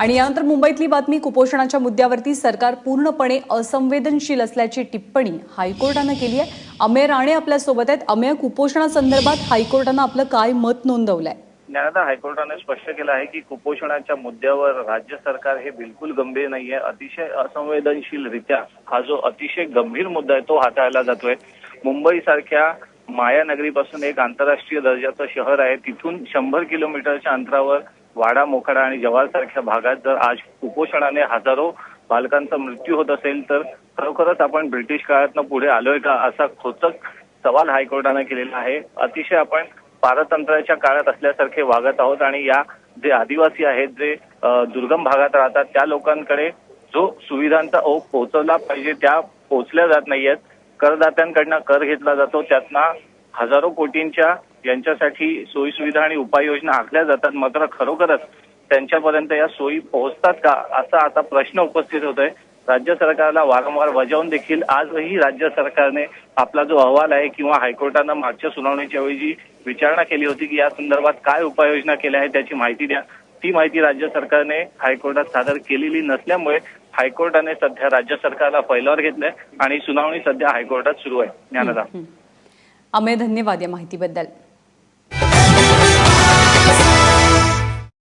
आणि यानंतर मुंबईतली बातमी कुपोषणाच्या मुद्द्यावरती सरकार पूर्णपणे असंवेदनशील असल्याची टिप्पणी हायकोर्टानं केली आहे अमेय राणे आपल्यासोबत आहेत. अमेय कुपोषणासंदर्भात हायकोर्टानं आपलं काय मत नोंदवलंय? न्यायालय हायकोर्टाने स्पष्ट केलं आहे की कुपोषणाच्या मुद्द्यावर राज्य सरकार हे बिलकुल गंभीर नाहीये. अतिशय असंवेदनशीलरित्या हा जो अतिशय गंभीर मुद्दा आहे तो हाताळला जातोय. मुंबई सारख्या मायानगरीपासून एक आंतरराष्ट्रीय दर्जाचं शहर आहे. तिथून शंभर किलोमीटरच्या अंतरावर वाडा मोखाडा आणि जव्हारसारख्या भागात जर आज कुपोषणाने हजारो बालकांचा मृत्यू होत असेल तर खरोखरच आपण ब्रिटिश काळातनं पुढे आलोय का असा खोचक सवाल हायकोर्टाने केलेला आहे. अतिशय आपण पारतंत्र्याच्या काळात असल्यासारखे वागत आहोत आणि या जे आदिवासी आहेत जे दुर्गम भागात राहतात त्या लोकांकडे जो सुविधांचा ओघ पोहोचवला पाहिजे त्या पोहोचल्या जात नाहीयेत. करदात्यांकडनं कर घेतला जातो. त्यातनं हजारो कोटींच्या यांच्यासाठी सोयी सुविधा आणि उपाययोजना आखल्या जातात. मात्र खरोखरच त्यांच्यापर्यंत या सोयी पोहोचतात का असा आता प्रश्न उपस्थित होतोय. राज्य सरकारला वारंवार बजावून देखील आजही राज्य सरकारने आपला जो अहवाल आहे किंवा हायकोर्टानं मागच्या सुनावणीच्या वेळी जी विचारणा केली होती की या संदर्भात काय उपाययोजना केल्या आहेत त्याची माहिती द्या. ती माहिती राज्य सरकारने हायकोर्टात सादर केलेली नसल्यामुळे हायकोर्टाने सध्या राज्य सरकारला फैलावर घेतलंय आणि सुनावणी सध्या हायकोर्टात सुरू आहे. ज्ञानदा अमेय धन्यवाद या माहितीबद्दल.